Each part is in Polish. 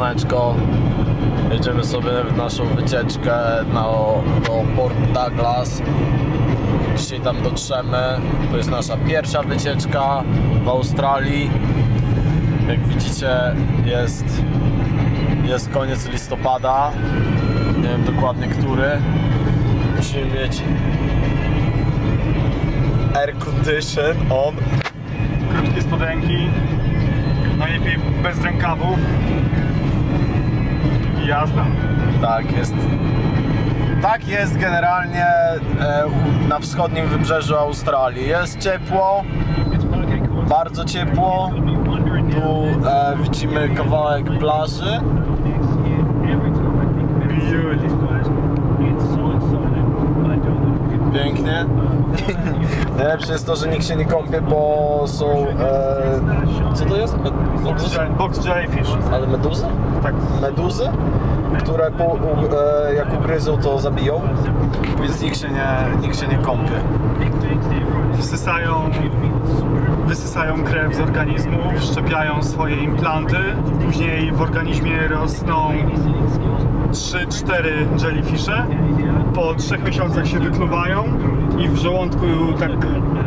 Siemaneczko. Jedziemy sobie w naszą wycieczkę na, do Port Douglas. Dzisiaj tam dotrzemy. To jest nasza pierwsza wycieczka w Australii. Jak widzicie jest, jest koniec listopada. Nie wiem dokładnie który. Musimy mieć air condition on. krótkie spodenki, najlepiej bez rękawów i jazda. Tak, jest. Tak jest generalnie e, u- na wschodnim wybrzeżu Australii. Jest ciepło, bardzo ciepło. Tu e, widzimy kawałek plaży. Pięknie. Najlepsze jest to, że nikt się nie kąpie, bo są. E, co to jest? Box, box jellyfish. Ale meduzy? Tak. meduzy, które po, u, e, jak ugryzą to zabiją, więc nikt się nie, nikt się nie kąpie. Wsysają, wysysają krew z organizmu, wszczepiają swoje implanty, później w organizmie rosną 3-4 jellyfishe. Po trzech miesiącach się wykluwają i w żołądku tak,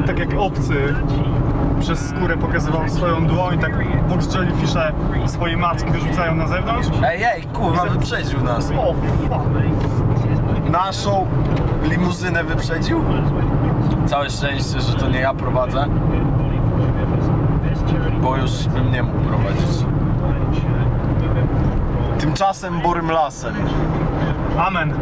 tak jak obcy przez skórę pokazywał swoją dłoń, tak box jellyfishe swoje macki wyrzucają na zewnątrz. Ej, ej, kurwa, wyprzedził nas. O, fuck. Naszą limuzynę wyprzedził? Całe szczęście, że to nie ja prowadzę, już bym nie mógł prowadzić. Tymczasem borym lasem. Amen.